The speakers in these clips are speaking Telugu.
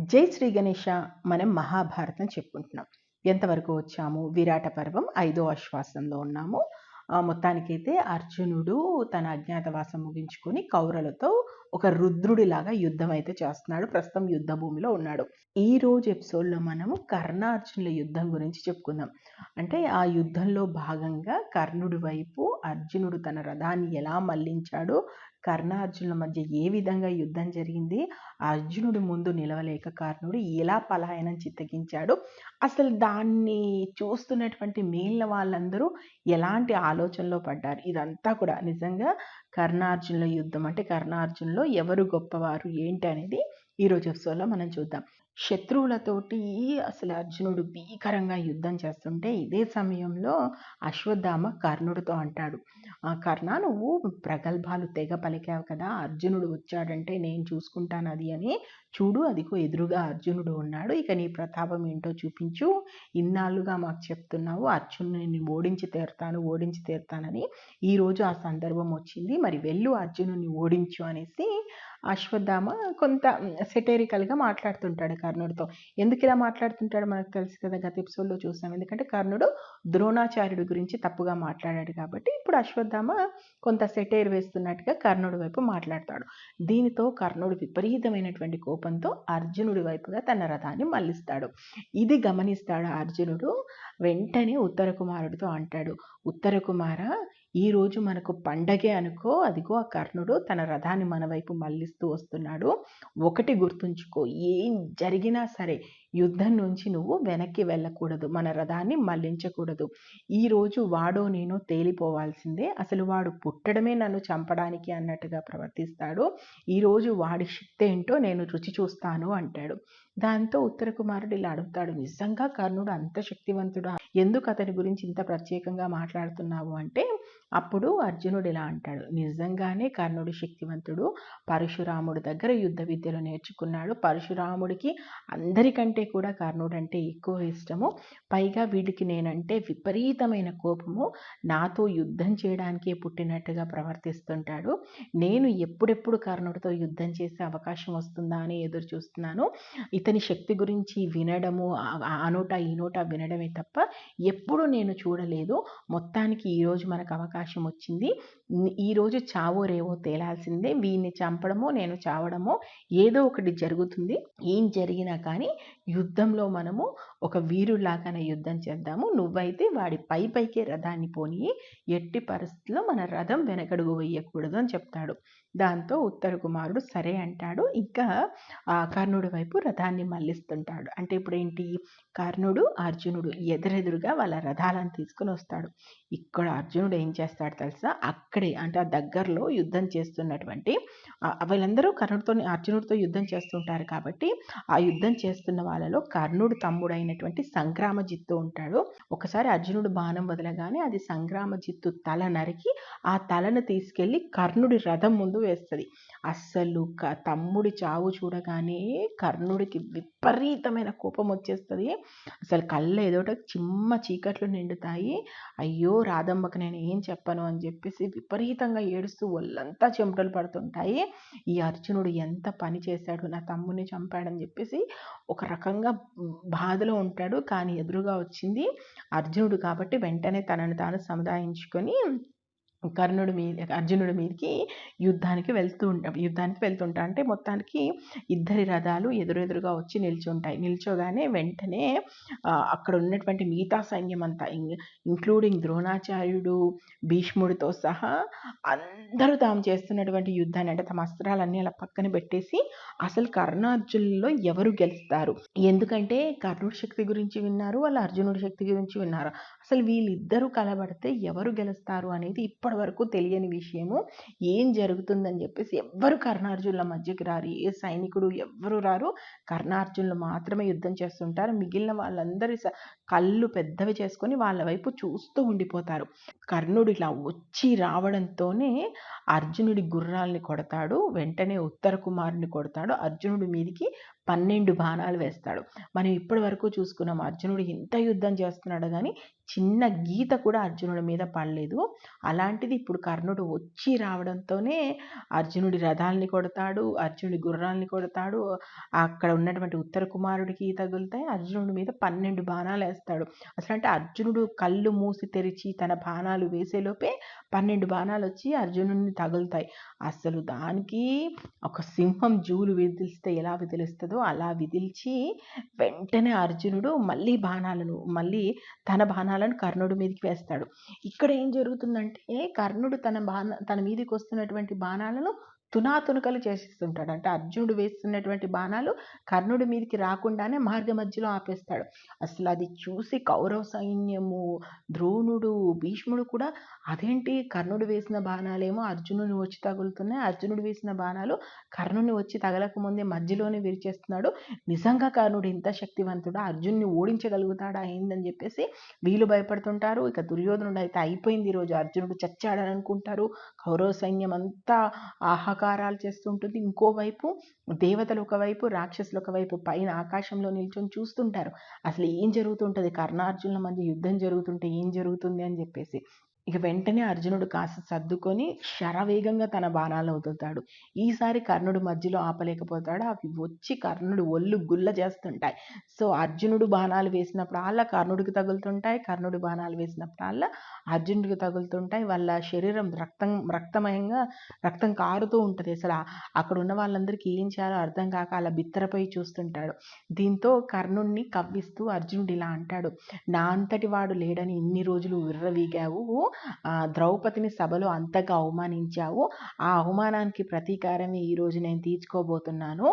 జై శ్రీ గణేష మనం మహాభారతం చెప్పుకుంటున్నాం. ఎంతవరకు వచ్చాము? విరాట పర్వం ఐదో ఆశ్వాసంలో ఉన్నాము. ఆ, మొత్తానికైతే అర్జునుడు తన అజ్ఞాతవాసం ముగించుకొని కౌరలతో ఒక రుద్రుడిలాగా యుద్ధం అయితే చేస్తున్నాడు. ప్రస్తుతం యుద్ధ భూమిలో ఉన్నాడు. ఈ రోజు ఎపిసోడ్లో మనము కర్ణార్జునుల యుద్ధం గురించి చెప్పుకుందాం. అంటే ఆ యుద్ధంలో భాగంగా కర్ణుడి వైపు అర్జునుడు తన రథాన్ని ఎలా మళ్ళించాడో కర్ణార్జునుల మధ్య ఏ విధంగా యుద్ధం జరిగింది? అర్జునుడు ముందు నిలవలేక కర్ణుడు ఎలా పలాయనం చిత్తగించాడు? అసలు దాన్ని చూస్తున్నటువంటి మిగిలిన వాళ్ళందరూ ఎలాంటి ఆలోచనలో పడ్డారు? ఇదంతా కూడా నిజంగా కర్ణార్జునుల యుద్ధం. అంటే కర్ణార్జునులో ఎవరు గొప్పవారు? ఏంటి అనేది ఈరోజు ఎపిసోడ్లో మనం చూద్దాం. శత్రువులతోటి అసలు అర్జునుడు భీకరంగా యుద్ధం చేస్తుంటే ఇదే సమయంలో అశ్వత్థామ కర్ణుడితో అంటాడు "ఆ, కర్ణ నువ్వు ప్రగల్భాలు తెగ పలికావు కదా అర్జునుడు వచ్చాడంటే నేను చూసుకుంటాను అది అని చూడు అదిగో ఎదురుగా అర్జునుడు ఉన్నాడు ఇక నీ ప్రతాపం ఏంటో చూపించు ఇన్నాళ్ళుగా మాకు చెప్తున్నావు అర్జునుని ఓడించి తీరుతాను ఓడించి తీరుతానని ఈరోజు ఆ సందర్భం వచ్చింది మరి వెళ్ళు అర్జునుని ఓడించు అనేసి అశ్వత్థామ కొంత సెటేరికల్గా మాట్లాడుతుంటాడు కర్ణుడితో. ఎందుకు ఇలా మాట్లాడుతుంటాడో మనకు తెలుసు కదా గత ఎపిసోడ్లో చూసాం. ఎందుకంటే కర్ణుడు ద్రోణాచార్యుడి గురించి తప్పుగా మాట్లాడాడు కాబట్టి ఇప్పుడు అశ్వత్థామ కొంత సెటైర్ వేస్తున్నట్టుగా కర్ణుడి వైపు మాట్లాడతాడు. దీనితో కర్ణుడు విపరీతమైనటువంటి కోపంతో అర్జునుడి వైపుగా తన రథాన్ని మళ్ళిస్తాడు. ఇది గమనిస్తాడు అర్జునుడు వెంటనే ఉత్తర కుమారుడితో అంటాడు ఉత్తర కుమార ఈరోజు మనకు పండగే అనుకో అదిగో ఆ కర్ణుడు తన రథాన్ని మన వైపు మళ్ళిస్తూ వస్తున్నాడు. ఒకటి గుర్తుంచుకో ఏం జరిగినా సరే యుద్ధం నుంచి నువ్వు వెనక్కి వెళ్ళకూడదు మన రథాన్ని మళ్ళించకూడదు ఈరోజు వాడో నేను తేలిపోవాల్సిందే అసలు వాడు పుట్టడమే నన్ను చంపడానికి అన్నట్టుగా ప్రవర్తిస్తాడు. ఈరోజు వాడి శక్తి ఏంటో నేను రుచి చూస్తాను అంటాడు. దాంతో ఉత్తర కుమారుడు ఇలా అడుగుతాడు నిజంగా కర్ణుడు అంత శక్తివంతుడా? ఎందుకు అతని గురించి ఇంత ప్రత్యేకంగా మాట్లాడుతున్నావు? అంటే అప్పుడు అర్జునుడు ఇలా అంటాడు నిజంగానే కర్ణుడు శక్తివంతుడు పరశురాముడి దగ్గర యుద్ధ విద్యలు నేర్చుకున్నాడు. పరశురాముడికి అందరికంటే కూడా కర్ణుడు అంటే ఎక్కువ ఇష్టము. పైగా వీడికి నేనంటే విపరీతమైన కోపము. నాతో యుద్ధం చేయడానికే పుట్టినట్టుగా ప్రవర్తిస్తుంటాడు. నేను ఎప్పుడెప్పుడు కర్ణుడితో యుద్ధం చేసే అవకాశం వస్తుందా అని ఎదురు చూస్తున్నాను. ఇతని శక్తి గురించి వినడము ఆ- ఆ నోట ఈ నోట వినడమే తప్ప ఎప్పుడు నేను చూడలేదు. మొత్తానికి ఈరోజు మనకు అవకాశం అవకాశం వచ్చింది. ఈరోజు చావో రేవో తేలాల్సిందే. వీడిని చంపడమో నేను చావడమో ఏదో ఒకటి జరుగుతుంది. ఏం జరిగినా కానీ యుద్ధంలో మనము ఒక వీరులాగానే యుద్ధం చేద్దాము. నువ్వైతే వాడి పై పైకే రథాన్ని పోని ఎట్టి పరిస్థితుల్లో మన రథం వెనకడుగు వేయకూడదు అని చెప్తాడు. దాంతో ఉత్తర కుమారుడు సరే అంటాడు. ఇంకా ఆ కర్ణుడి వైపు రథాన్ని మళ్ళిస్తుంటాడు. అంటే ఇప్పుడు ఏంటి? కర్ణుడు అర్జునుడు ఎదురెదురుగా వాళ్ళ రథాలను తీసుకుని వస్తాడు. ఇక్కడ అర్జునుడు ఏం చేస్తాడు తెలుసా? అక్కడే అంటే ఆ దగ్గరలో యుద్ధం చేస్తున్నటువంటి వీళ్ళందరూ కర్ణుడితో అర్జునుడితో యుద్ధం చేస్తుంటారు కాబట్టి ఆ యుద్ధం చేస్తున్న వాళ్ళలో కర్ణుడు తమ్ముడైనటువంటి సంగ్రామజిత్తు ఉంటాడు. ఒకసారి అర్జునుడు బాణం వదలగానే అది సంగ్రామజిత్తు తల నరికి ఆ తలను తీసుకెళ్ళి కర్ణుడి రథం ముందు వేస్తుంది. అస్సలు క తమ్ముడి చావు చూడగానే కర్ణుడికి విపరీతమైన కోపం వచ్చేస్తుంది. అసలు కళ్ళు ఏదోట చిమ్మ చీకట్లు నిండుతాయి. అయ్యో రాధమ్మకి నేను ఏం చెప్పను అని చెప్పేసి విపరీతంగా ఏడుస్తూ ఒళ్ళంతా చెమటలు పడుతుంటాయి. ఈ అర్జునుడు ఎంత పని చేశాడు నా తమ్ముని చంపాడని చెప్పేసి ఒక రకంగా బాధలో ఉంటాడు. కానీ ఎదురుగా వచ్చింది అర్జునుడు కాబట్టి వెంటనే తనను తాను సముదాయించుకొని కర్ణుడి మీద అర్జునుడి మీదకి యుద్ధానికి వెళ్తూ ఉంటాం. యుద్ధానికి వెళ్తుంటా అంటే మొత్తానికి ఇద్దరి రథాలు ఎదురెదురుగా వచ్చి నిల్చుంటాయి. నిల్చోగానే వెంటనే అక్కడ ఉన్నటువంటి మిగతా సైన్యం అంతా ఇంక్లూడింగ్ ద్రోణాచార్యుడు భీష్ముడితో సహా అందరూ తాము చేస్తున్నటువంటి యుద్ధాన్ని అంటే తమ అస్త్రాలన్నీ అలా పక్కన పెట్టేసి అసలు కర్ణార్జునుల్లో ఎవరు గెలుస్తారు? ఎందుకంటే కర్ణుడి శక్తి గురించి విన్నారు వాళ్ళు అర్జునుడి శక్తి గురించి విన్నారు? అసలు వీళ్ళిద్దరూ కలబడితే ఎవరు గెలుస్తారు అనేది ఇప్పటి వరకు తెలియని విషయము. ఏం జరుగుతుందని చెప్పేసి ఎవ్వరు కర్ణార్జునుల మధ్యకి రారు. ఏ సైనికుడు ఎవ్వరు రారు. కర్ణార్జునులు మాత్రమే యుద్ధం చేస్తుంటారు. మిగిలిన వాళ్ళందరి స- కళ్ళు పెద్దవి చేసుకొని వాళ్ళ వైపు చూస్తూ ఉండిపోతారు. కర్ణుడు ఇలా వచ్చి రావడంతోనే అర్జునుడి గుర్రాల్ని కొడతాడు. వెంటనే ఉత్తర కుమారుని కొడతాడు. అర్జునుడి మీదికి పన్నెండు బాణాలు వేస్తాడు. మనం ఇప్పటి వరకు చూసుకున్నాం అర్జునుడు ఇంత యుద్ధం చేస్తున్నాడు కానీ చిన్న గీత కూడా అర్జునుడి మీద పడలేదు. అలాంటిది ఇప్పుడు కర్ణుడు వచ్చి రావడంతోనే అర్జునుడి రథాల్ని కొడతాడు అర్జునుడి గుర్రాల్ని కొడతాడు. అక్కడ ఉన్నటువంటి ఉత్తర కుమారుడికి తగులుతాయి అర్జునుడి మీద పన్నెండు బాణాలు వేస్తాడు. అసలు అంటే అర్జునుడు కళ్ళు మూసి తెరిచి తన బాణాలు వేసేలోపే పన్నెండు బాణాలు వచ్చి అర్జునుడిని తగులుతాయి. అసలు దానికి ఒక సింహం జూలు విదిలిస్తే ఎలా విదిలిస్తుందో అలా విదిల్చి వెంటనే అర్జునుడు మళ్ళీ బాణాలను మళ్ళీ తన బాణాలను కర్ణుడి మీదకి వేస్తాడు. ఇక్కడ ఏం జరుగుతుందంటే కర్ణుడు తన బాణ తన మీదకి వస్తున్నటువంటి బాణాలను తునాతునకలు చేసేస్తుంటాడు అంటే అర్జునుడు వేస్తున్నటువంటి బాణాలు కర్ణుడి మీదకి రాకుండానే మార్గ మధ్యలో ఆపేస్తాడు. అసలు అది చూసి కౌరవ సైన్యము ద్రోణుడు భీష్ముడు కూడా అదేంటి కర్ణుడు వేసిన బాణాలేమో అర్జునుని వచ్చి తగులుతున్నాయి. అర్జునుడు వేసిన బాణాలు కర్ణుని వచ్చి తగలకముందే మధ్యలోనే విరిచేస్తున్నాడు. నిజంగా కర్ణుడు ఇంత శక్తివంతుడా? అర్జున్ని ఓడించగలుగుతాడా? ఏందని చెప్పేసి వీళ్ళు భయపడుతుంటారు. ఇక దుర్యోధనుడు అయితే అయిపోయింది ఈరోజు అర్జునుడు చచ్చాడని అనుకుంటారు. కౌరవ సైన్యం అంతా ఆహా ఆహాకారాలు చేస్తుంటుంది ఇంకోవైపు దేవతలు ఒకవైపు రాక్షసులు ఒకవైపు పైన ఆకాశంలో నిల్చొని చూస్తుంటారు. అసలు ఏం జరుగుతుంటుంది? కర్ణార్జునుల మధ్య యుద్ధం జరుగుతుంటే ఏం జరుగుతుంది అని చెప్పేసి. ఇక వెంటనే అర్జునుడు కాస్త సర్దుకొని శరవేగంగా తన బాణాలు అవుతుంటాడు ఈసారి కర్ణుడు మధ్యలో ఆపలేకపోతాడు. అవి వచ్చి కర్ణుడు ఒళ్ళు గుల్ల చేస్తుంటాయి. సో అర్జునుడు బాణాలు వేసినప్పుడల్లా కర్ణుడికి తగులుతుంటాయి. కర్ణుడు బాణాలు వేసినప్పుడల్లా అర్జునుడికి తగులుతుంటాయి. వాళ్ళ శరీరం రక్తం రక్తమయంగా రక్తం కారుతూ ఉంటుంది. అసలు అక్కడ ఉన్న వాళ్ళందరికీ ఏం చేయాలో అర్థం కాక అలా బిత్తరపై చూస్తుంటాడు. దీంతో కర్ణుడిని కవ్విస్తూ అర్జునుడు ఇలా అంటాడు నా అంతటి వాడు లేడని ఇన్ని రోజులు విర్రవీగావు. ద్రౌపదిని సభలో అంతగా అవమానించావు. ఆ అవమానానికి ప్రతీకారమే ఈరోజు నేను తీర్చుకోబోతున్నాను.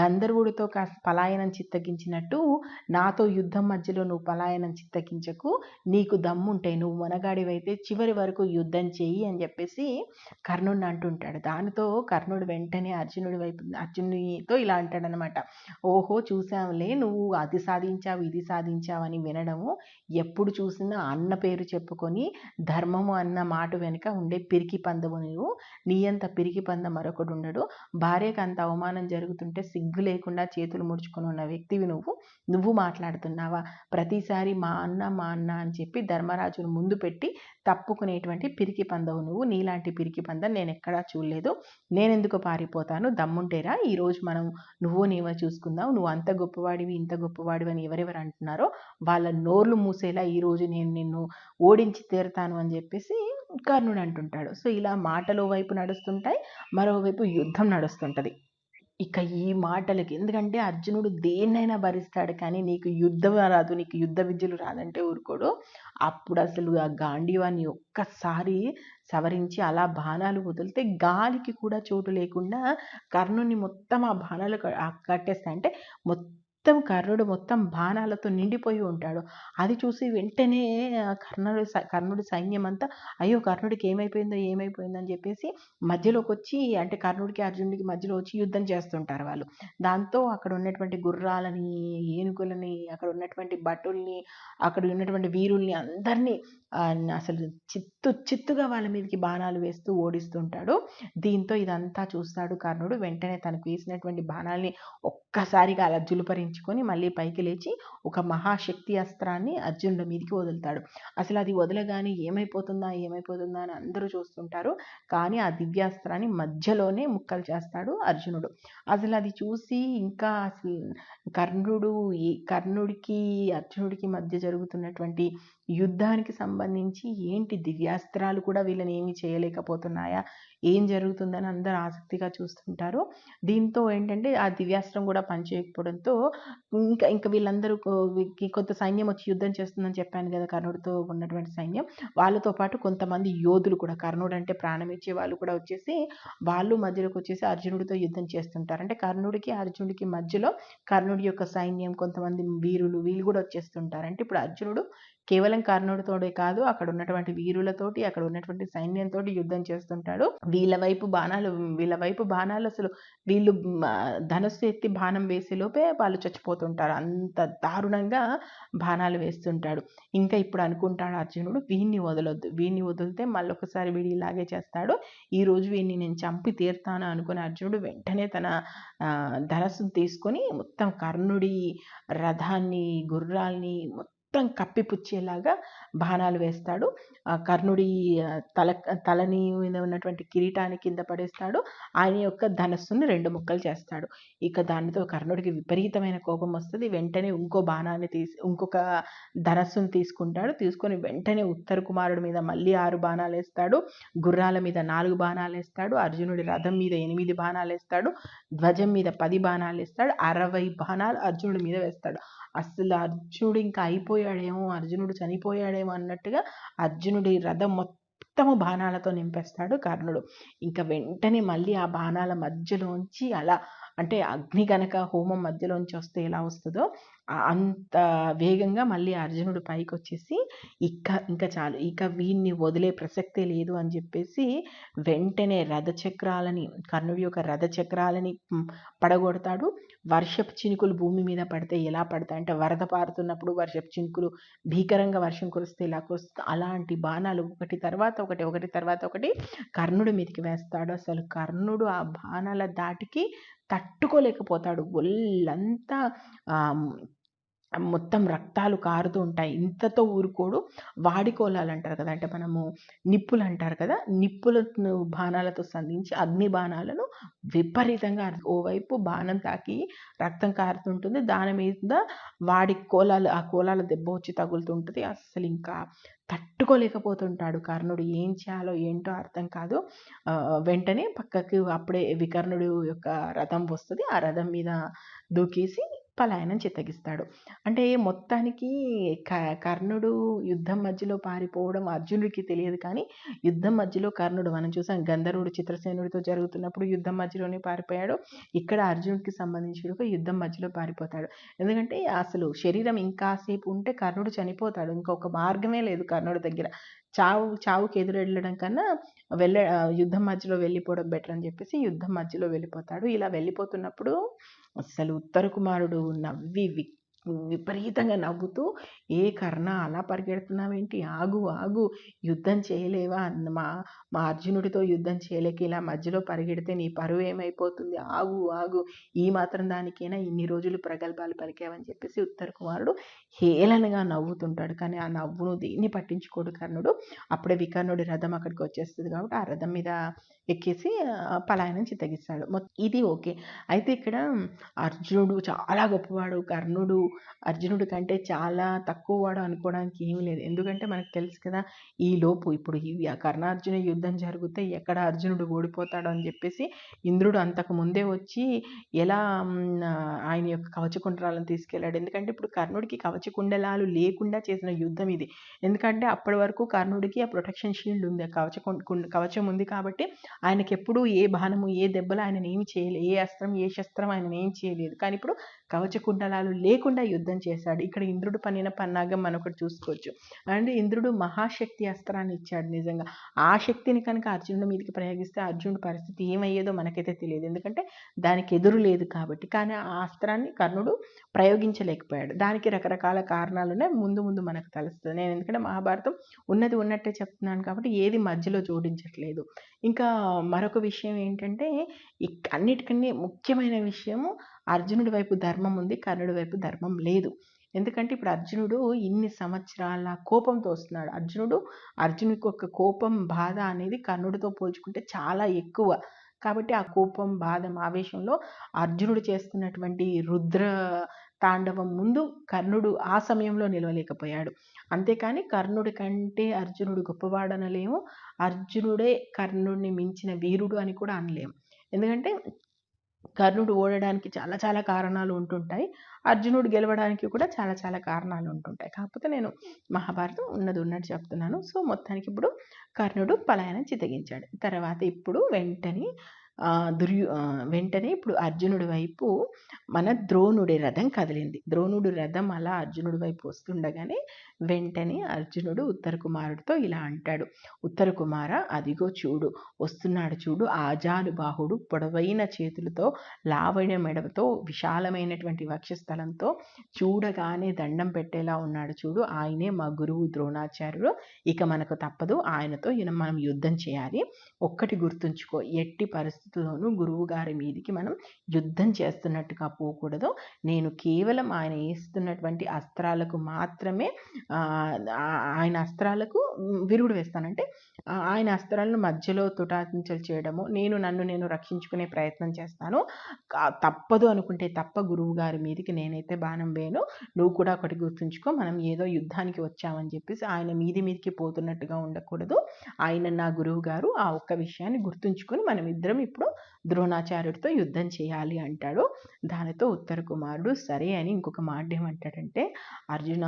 గంధర్వుడితో కాస్త పలాయనం చిత్తగించినట్టు నాతో యుద్ధం మధ్యలో నువ్వు పలాయనం చిత్తగించకు. నీకు దమ్ముంటే నువ్వు మనగాడివైతే చివరి వరకు యుద్ధం చెయ్యి అని చెప్పేసి కర్ణుడిని అంటుంటాడు. దానితో కర్ణుడు వెంటనే అర్జునుడి వైపు అర్జునుడితో ఇలా అంటాడనమాట ఓహో చూసావులే నువ్వు అది సాధించావు ఇది సాధించావు అని వినడము ఎప్పుడు చూసినా అన్న పేరు చెప్పుకొని ధర్మము అన్న మాట వెనుక ఉండే పిరికి పందము నువ్వు నీ అంత పిరికి పంద మరొకడు ఉండడు. భార్యకు అంత అవమానం జరుగుతుంటే సిగ్గు లేకుండా చేతులు ముడుచుకొని ఉన్న వ్యక్తివి నువ్వు. నువ్వు మాట్లాడుతున్నావా? ప్రతిసారి మా అన్న మా అన్న అని చెప్పి ధర్మరాజును ముందు పెట్టి తప్పుకునేటువంటి పిరికి పందవు నువ్వు నీలాంటి పిరికి పంద నేను ఎక్కడా చూడలేదు. నేనెందుకు పారిపోతాను దమ్ముంటేరా. ఈరోజు మనం నువ్వు నీవో చూసుకుందాం. నువ్వు అంత గొప్పవాడివి ఇంత గొప్పవాడివి అని ఎవరెవరు అంటున్నారో వాళ్ళ నోర్లు మూసేలా ఈరోజు నేను నిన్ను ఓడించి తీరుతాను అని చెప్పేసి కర్ణుడు అంటుంటాడు. సో ఇలా మాటలు వైపు నడుస్తుంటాయి మరోవైపు యుద్ధం నడుస్తుంటుంది. ఇక ఈ మాటలకి. ఎందుకంటే అర్జునుడు దేన్నైనా భరిస్తాడు కానీ నీకు యుద్ధం రాదు నీకు యుద్ధ విద్యలు రాదంటే ఊరుకోడు. అప్పుడు అసలు ఆ గాంధీవాన్ని ఒక్కసారి సవరించి అలా బాణాలు వదిలితే గాలికి కూడా చోటు లేకుండా కర్ణుని మొత్తం ఆ బాణాలు కట్టేస్తాయి. అంటే మొత్తం మొత్తం కర్ణుడు మొత్తం బాణాలతో నిండిపోయి ఉంటాడు. అది చూసి వెంటనే కర్ణుడు కర్ణుడి సైన్యం అంతా అయ్యో కర్ణుడికి ఏమైపోయిందో ఏమైపోయిందో అని చెప్పేసి మధ్యలోకి వచ్చి అంటే కర్ణుడికి అర్జునుడికి మధ్యలో వచ్చి యుద్ధం చేస్తుంటారు వాళ్ళు. దాంతో అక్కడ ఉన్నటువంటి గుర్రాలని ఏనుగులని అక్కడ ఉన్నటువంటి భటుల్ని అక్కడ ఉన్నటువంటి వీరుల్ని అందరినీ అసలు చిత్తు చిత్తుగా వాళ్ళ మీదకి బాణాలు వేస్తూ ఓడిస్తుంటాడు. దీంతో ఇదంతా చూస్తాడు కర్ణుడు. వెంటనే తనకు వేసినటువంటి బాణాలని ఒక్కసారిగా అలా జులుపరించుకొని మళ్ళీ పైకి లేచి ఒక మహాశక్తి అస్త్రాన్ని అర్జునుడి మీదకి వదులుతాడు. అసలు అది వదలగానే ఏమైపోతుందా ఏమైపోతుందా అని అందరూ చూస్తుంటారు. కానీ ఆ దివ్యాస్త్రాన్ని మధ్యలోనే ముక్కలు చేస్తాడు అర్జునుడు. అసలు అది చూసి ఇంకా అసలు కర్ణుడు ఈ కర్ణుడికి అర్జునుడికి మధ్య జరుగుతున్నటువంటి యుద్ధానికి సంబంధించి ఏంటి దివ్యాస్త్రాలు కూడా వీళ్ళని ఏమీ చేయలేకపోతున్నాయా? ఏం జరుగుతుందని అందరు ఆసక్తిగా చూస్తుంటారు. దీంతో ఏంటంటే ఆ దివ్యాస్త్రం కూడా పనిచేయకపోవడంతో ఇంకా ఇంకా వీళ్ళందరూ కొంత సైన్యం వచ్చి యుద్ధం చేస్తుందని చెప్పాను కదా కర్ణుడితో ఉన్నటువంటి సైన్యం. వాళ్ళతో పాటు కొంతమంది యోధులు కూడా కర్ణుడు అంటే ప్రాణం ఇచ్చే వాళ్ళు కూడా వచ్చేసి వాళ్ళు మధ్యలోకి వచ్చేసి అర్జునుడితో యుద్ధం చేస్తుంటారు. అంటే కర్ణుడికి అర్జునుడికి మధ్యలో కర్ణుడి యొక్క సైన్యం కొంతమంది వీరులు వీళ్ళు కూడా వచ్చేస్తుంటారు. అంటే ఇప్పుడు అర్జునుడు కేవలం కర్ణుడితోడే కాదు అక్కడ ఉన్నటువంటి వీరులతోటి అక్కడ ఉన్నటువంటి సైన్యంతో యుద్ధం చేస్తుంటాడు. వీళ్ళ వైపు బాణాలు వీళ్ళ వైపు బాణాలు అసలు వీళ్ళు ధనస్సు ధనుస్సు ఎత్తి బాణం వేసే లోపే వాళ్ళు చచ్చిపోతుంటారు. అంత దారుణంగా బాణాలు వేస్తుంటాడు. ఇంకా ఇప్పుడు అనుకుంటాడు అర్జునుడు వీడిని వదలొద్దు వీడిని వదిలితే మళ్ళీ ఒకసారి వీడు ఇలాగే చేస్తాడు. ఈ రోజు వీడిని నేను చంపి తీరుతాను అనుకుని అర్జునుడు వెంటనే తన ధనస్సును తీసుకొని మొత్తం కర్ణుడి రథాన్ని గుర్రాల్ని మొత్తం మొత్తం కప్పిపుచ్చేలాగా బాణాలు వేస్తాడు. కర్ణుడి తల తలని మీద ఉన్నటువంటి కిరీటాన్ని కింద పడేస్తాడు. ఆయన యొక్క ధనస్సుని రెండు ముక్కలు చేస్తాడు. ఇక దానితో కర్ణుడికి విపరీతమైన కోపం వస్తుంది. వెంటనే ఇంకో బాణాన్ని తీసి ఇంకొక ధనస్సును తీసుకుంటాడు. తీసుకొని వెంటనే ఉత్తర కుమారుడి మీద మళ్ళీ ఆరు బాణాలు వేస్తాడు. గుర్రాల మీద నాలుగు బాణాలు వేస్తాడు. అర్జునుడి రథం మీద ఎనిమిది బాణాలు వేస్తాడు. ధ్వజం మీద పది బాణాలు వేస్తాడు. అరవై బాణాలు అర్జునుడి మీద వేస్తాడు. అసలు అర్జునుడు ఇంకా అయిపోయి చనిపోయాడేమో అర్జునుడు చనిపోయాడేమో అన్నట్టుగా అర్జునుడి రథం మొత్తము బాణాలతో నింపేస్తాడు కర్ణుడు. ఇంకా వెంటనే మళ్ళీ ఆ బాణాల మధ్యలోంచి అలా అంటే అగ్ని గనక హోమం మధ్యలోంచి వస్తే ఎలా వస్తుందో అంత వేగంగా మళ్ళీ అర్జునుడు పైకి వచ్చేసి ఇక ఇంకా చాలు ఇక వీడిని వదిలే ప్రసక్తే లేదు అని చెప్పేసి వెంటనే రథచక్రాలని కర్ణుడి యొక్క రథచక్రాలని పడగొడతాడు. వర్షపు చినుకులు భూమి మీద పడితే ఎలా పడతాయి? అంటే వరద పారుతున్నప్పుడు వర్షపు చినుకులు భీకరంగా వర్షం కురిస్తే ఇలా కురుస్తుంది అలాంటి బాణాలు ఒకటి తర్వాత ఒకటి ఒకటి తర్వాత ఒకటి కర్ణుడి మీదకి వేస్తాడు. అసలు కర్ణుడు ఆ బాణాల దాటికి తట్టుకోలేకపోతాడు. ఒళ్ళంతా మొత్తం రక్తాలు కారుతూ ఉంటాయి. ఇంతతో ఊరుకోడు. వాడికోలాలు అంటారు కదా. అంటే మనము నిప్పులు అంటారు కదా. నిప్పులను బాణాలతో సంధించి అగ్ని బాణాలను విపరీతంగా ఓవైపు బాణం తాకి రక్తం కారుతుంటుంది. దాని మీద వాడి కోలాలు ఆ కోలాల దెబ్బ వచ్చి తగులుతుంటుంది అస్సలు ఇంకా తట్టుకోలేకపోతుంటాడు కర్ణుడు. ఏం చేయాలో ఏంటో అర్థం కాదు. వెంటనే పక్కకి అప్పుడే వికర్ణుడు యొక్క రథం వస్తుంది. ఆ రథం మీద దూకేసి పలాయనం చిత్తగిస్తాడు అంటే మొత్తానికి క కర్ణుడు యుద్ధం మధ్యలో పారిపోవడం అర్జునుడికి తెలియదు కానీ యుద్ధం మధ్యలో కర్ణుడు మనం చూసాం గంధర్వుడు చిత్రసేనుడితో జరుగుతున్నప్పుడు యుద్ధం మధ్యలోనే పారిపోయాడు. ఇక్కడ అర్జునుడికి సంబంధించిన యుద్ధం మధ్యలో పారిపోతాడు. ఎందుకంటే అసలు శరీరం ఇంకాసేపు ఉంటే కర్ణుడు చనిపోతాడు. ఇంకొక మార్గమే లేదు కర్ణుడి దగ్గర. చావు చావుకి ఎదురు వెళ్ళడం కన్నా వెళ్ళ యుద్ధం మధ్యలో వెళ్ళిపోవడం బెటర్ అని చెప్పేసి యుద్ధం మధ్యలో వెళ్ళిపోతాడు. ఇలా వెళ్ళిపోతున్నప్పుడు అసలు ఉత్తర కుమారుడు నవ్వి విపరీతంగా నవ్వుతూ ఏ కర్ణ అలా పరిగెడుతున్నావేంటి? ఆగు ఆగు యుద్ధం చేయలేవా? అన్న మా మా అర్జునుడితో యుద్ధం చేయలేక ఇలా మధ్యలో పరిగెడితే నీ పరువు ఏమైపోతుంది? ఆగు ఆగు ఈ మాత్రం దానికైనా? ఇన్ని రోజులు ప్రగల్భాలు పలికావని చెప్పేసి ఉత్తర కుమారుడు హేళనగా నవ్వుతుంటాడు. కానీ ఆ నవ్వును దేన్ని పట్టించుకోడు కర్ణుడు? అప్పుడే వికర్ణుడి రథం అక్కడికి వచ్చేస్తుంది కాబట్టి ఆ రథం మీద ఎక్కేసి పలాయనం చిత్తగిస్తాడు. ఇది ఓకే. అయితే ఇక్కడ అర్జునుడు చాలా గొప్పవాడు. కర్ణుడు అర్జునుడి కంటే చాలా తక్కువ వాడు అనుకోవడానికి ఏమీ లేదు. ఎందుకంటే మనకు తెలుసు కదా ఈ లోపు ఇప్పుడు ఈ కర్ణార్జున యుద్ధం జరిగితే ఎక్కడ అర్జునుడు ఓడిపోతాడు అని చెప్పేసి ఇంద్రుడు అంతకు ముందే వచ్చి ఎలా ఆయన యొక్క కవచకుండలాలను తీసుకెళ్ళాడు. ఎందుకంటే ఇప్పుడు కర్ణుడికి కవచకుండలాలు లేకుండా చేసిన యుద్ధం ఇది. ఎందుకంటే అప్పటి వరకు కర్ణుడికి ఆ ప్రొటెక్షన్ షీల్డ్ ఉంది. ఆ కవచ కవచం ఉంది కాబట్టి ఆయనకి ఎప్పుడూ ఏ బాణము ఏ దెబ్బలు ఆయన ఏమి చేయలేదు ఏ అస్త్రం ఏ శస్త్రం ఆయన ఏం చేయలేదు. కానీ ఇప్పుడు కవచ కుండలాలు లేకుండా యుద్ధం చేశాడు. ఇక్కడ ఇంద్రుడు పనిన పన్నాగం మనం ఒకటి చూసుకోవచ్చు. అండ్ ఇంద్రుడు మహాశక్తి అస్త్రాన్ని ఇచ్చాడు నిజంగా. ఆ శక్తిని కనుక అర్జునుడి మీదకి ప్రయోగిస్తే అర్జునుడి పరిస్థితి ఏమయ్యేదో మనకైతే తెలియదు. ఎందుకంటే దానికి ఎదురు లేదు కాబట్టి. కానీ ఆ అస్త్రాన్ని కర్ణుడు ప్రయోగించలేకపోయాడు. దానికి రకరకాల కారణాలు ఉన్నాయి. ముందు ముందు మనకు తెలుస్తుంది. నేను ఎందుకంటే మహాభారతం ఉన్నది ఉన్నట్టే చెప్తున్నాను కాబట్టి ఏది మధ్యలో జోడించట్లేదు. ఇంకా మరొక విషయం ఏంటంటే అన్నిటికన్నా ముఖ్యమైన విషయము అర్జునుడి వైపు ధర్మం ఉంది కర్ణుడి వైపు ధర్మం లేదు. ఎందుకంటే ఇప్పుడు అర్జునుడు ఇన్ని సంవత్సరాల కోపంతో వస్తున్నాడు. అర్జునుడు అర్జునుడికి ఒక కోపం బాధ అనేది కర్ణుడితో పోల్చుకుంటే చాలా ఎక్కువ. కాబట్టి ఆ కోపం బాధ ఆవేశంలో అర్జునుడు చేస్తున్నటువంటి రుద్ర తాండవం ముందు కర్ణుడు ఆ సమయంలో నిలవలేకపోయాడు. అంతేకాని కర్ణుడి కంటే అర్జునుడు గొప్పవాడనలేము. అర్జునుడే కర్ణుడిని మించిన వీరుడు అని కూడా అనలేము. ఎందుకంటే కర్ణుడు ఓడడానికి చాలా చాలా కారణాలు ఉంటుంటాయి. అర్జునుడు గెలవడానికి కూడా చాలా చాలా కారణాలు ఉంటుంటాయి. కాకపోతే నేను మహాభారతం ఉన్నది ఉన్నట్టు చెప్తున్నాను. సో మొత్తానికి ఇప్పుడు కర్ణుడు పలాయనం చితగించాడు. తర్వాత ఇప్పుడు వెంటనే దుర్యు వెంటనే ఇప్పుడు అర్జునుడి వైపు మన ద్రోణుడి రథం కదిలింది. ద్రోణుడి రథం అలా అర్జునుడి వైపు వస్తుండగానే వెంటనే అర్జునుడు ఉత్తర కుమారుడితో ఇలా అంటాడు. ఉత్తర కుమార అదిగో చూడు వస్తున్నాడు చూడు ఆజానుబాహుడు పొడవైన చేతులతో లావణ్య మెడతో విశాలమైనటువంటి వక్షస్థలంతో చూడగానే దండం పెట్టేలా ఉన్నాడు చూడు. ఆయనే మా గురువు ద్రోణాచార్యుడు. ఇక మనకు తప్పదు ఆయనతో ఈయన మనం యుద్ధం చేయాలి. ఒక్కటి గుర్తుంచుకో ఎట్టి పరిస్థితి పరిస్థితుల్లోనూ గురువు గారి మీదికి మనం యుద్ధం చేస్తున్నట్టుగా పోకూడదు. నేను కేవలం ఆయన వేస్తున్నటువంటి అస్త్రాలకు మాత్రమే ఆ, ఆయన అస్త్రాలకు విరుగుడు వేస్తానంటే ఆయన అస్త్రాలను మధ్యలో తుటాంచలు చేయడము. నేను నన్ను నేను రక్షించుకునే ప్రయత్నం చేస్తాను. తప్పదు అనుకుంటే తప్ప గురువు గారి మీదకి నేనైతే బాణం వేయను. నువ్వు కూడా ఒకటి గుర్తుంచుకో మనం ఏదో యుద్ధానికి వచ్చామని చెప్పేసి ఆయన మీది మీదికి పోతున్నట్టుగా ఉండకూడదు. ఆయన నా గురువు గారు. ఆ ఒక్క విషయాన్ని గుర్తుంచుకొని మనం ఇద్దరం ఇప్పుడు ద్రోణాచార్యుడితో యుద్ధం చేయాలి అంటాడు. దానితో ఉత్తర కుమారుడు సరే అని ఇంకొక మాట ఏమంటాడంటే అర్జున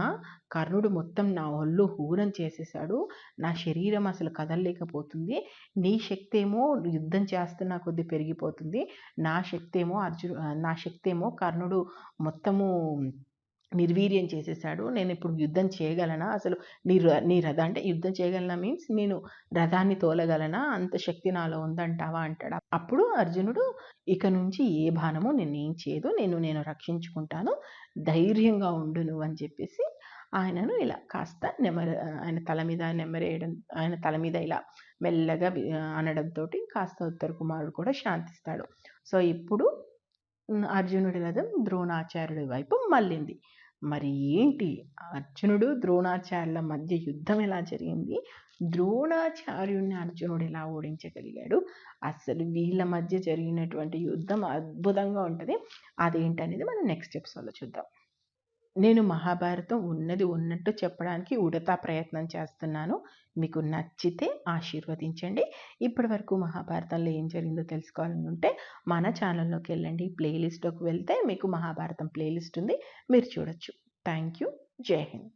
కర్ణుడు మొత్తం నా ఒళ్ళు హూరం చేసేసాడు నా శరీరం అసలు కదలలేకపోతుంది. నీ శక్తి ఏమో యుద్ధం చేస్తున్న కొద్ది పెరిగిపోతుంది. నా శక్తి ఏమో అర్జును నా శక్తి ఏమో కర్ణుడు మొత్తము నిర్వీర్యం చేసేసాడు. నేను ఇప్పుడు యుద్ధం చేయగలనా? అసలు నీ ర- నీ రథ అంటే యుద్ధం చేయగలనా మీన్స్ నేను రథాన్ని తోలగలనా? అంత శక్తి నాలో ఉందంటావా? అంటాడు. అప్పుడు అర్జునుడు ఇక నుంచి ఏ బాణము నేను ఏం చేయదు నేను నేను రక్షించుకుంటాను. ధైర్యంగా ఉండు నువ్వు అని చెప్పేసి ఆయనను ఇలా కాస్త నెమర ఆయన తల మీద నెమరేయడం ఆయన తల మీద ఇలా మెల్లగా అనడంతో కాస్త ఉత్తర కుమారుడు కూడా శాంతిస్తాడు. సో ఇప్పుడు అర్జునుడి రథం ద్రోణాచార్యుడి వైపు మళ్ళింది. మరి ఏంటి? అర్జునుడు ద్రోణాచార్యుల మధ్య యుద్ధం ఎలా జరిగింది? ద్రోణాచార్యుడిని అర్జునుడు ఎలా ఓడించగలిగాడు? అసలు వీళ్ళ మధ్య జరిగినటువంటి యుద్ధం అద్భుతంగా ఉంటుంది. అదేంటనేది మనం నెక్స్ట్ ఎపిసోడ్లో చూద్దాం. నేను మహాభారతం ఉన్నది ఉన్నట్టు చెప్పడానికి ఉడతా ప్రయత్నం చేస్తున్నాను. మీకు నచ్చితే ఆశీర్వదించండి. ఇప్పటి వరకు మహాభారతంలో ఏం జరిగిందో తెలుసుకోవాలనుకుంటే మన ఛానల్లోకి వెళ్ళండి. ప్లేలిస్ట్లోకి వెళ్తే మీకు మహాభారతం ప్లేలిస్ట్ ఉంది. మీరు చూడొచ్చు. Thank you. జై హింద్.